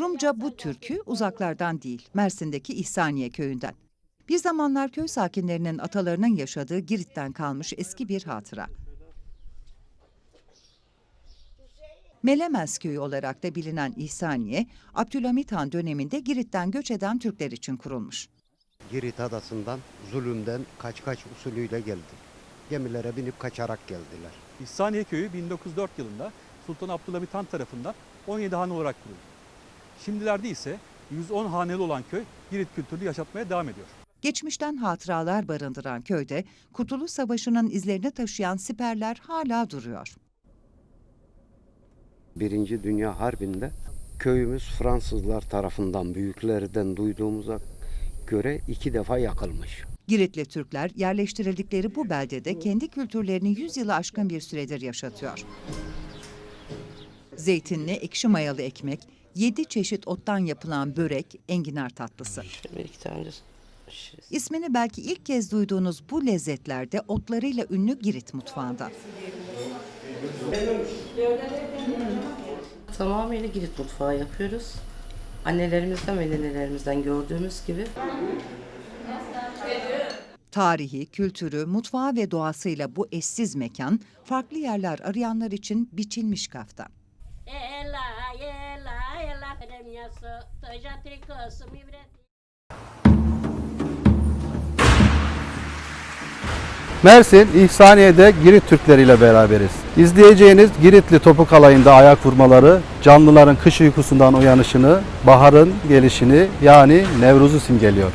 Rumca bu türkü uzaklardan değil, Mersin'deki İhsaniye köyünden. Bir zamanlar köy sakinlerinin atalarının yaşadığı Girit'ten kalmış eski bir hatıra. Melemez köyü olarak da bilinen İhsaniye, Abdülhamit Han döneminde Girit'ten göç eden Türkler için kurulmuş. Girit adasından zulümden kaç kaç usulüyle geldi. Gemilere binip kaçarak geldiler. İhsaniye Köyü 1904 yılında Sultan Abdülhamit Han tarafından 17 hane olarak kuruldu. Şimdilerde ise 110 haneli olan köy Girit kültürünü yaşatmaya devam ediyor. Geçmişten hatıralar barındıran köyde Kurtuluş Savaşı'nın izlerini taşıyan siperler hala duruyor. Birinci Dünya Harbi'nde köyümüz Fransızlar tarafından büyüklerden duyduğumuza göre iki defa yakılmış. Giritli Türkler yerleştirildikleri bu beldede kendi kültürlerini 100 yılı aşkın bir süredir yaşatıyor. Zeytinli, ekşi mayalı ekmek, 7 çeşit ottan yapılan börek, enginar tatlısı. İsmini belki ilk kez duyduğunuz bu lezzetlerde otlarıyla ünlü Girit mutfağında. Tamamıyla Girit mutfağı yapıyoruz. Annelerimizden ve nenelerimizden gördüğümüz gibi Tarihi, kültürü, mutfağı ve doğasıyla bu eşsiz mekan, farklı yerler arayanlar için biçilmiş kaftan. Ela, ela, ela, Mersin, İhsaniye'de Girit Türkleri ile beraberiz. İzleyeceğiniz Giritli topuk alayında ayak vurmaları, canlıların kış uykusundan uyanışını, baharın gelişini yani Nevruz'u simgeliyor.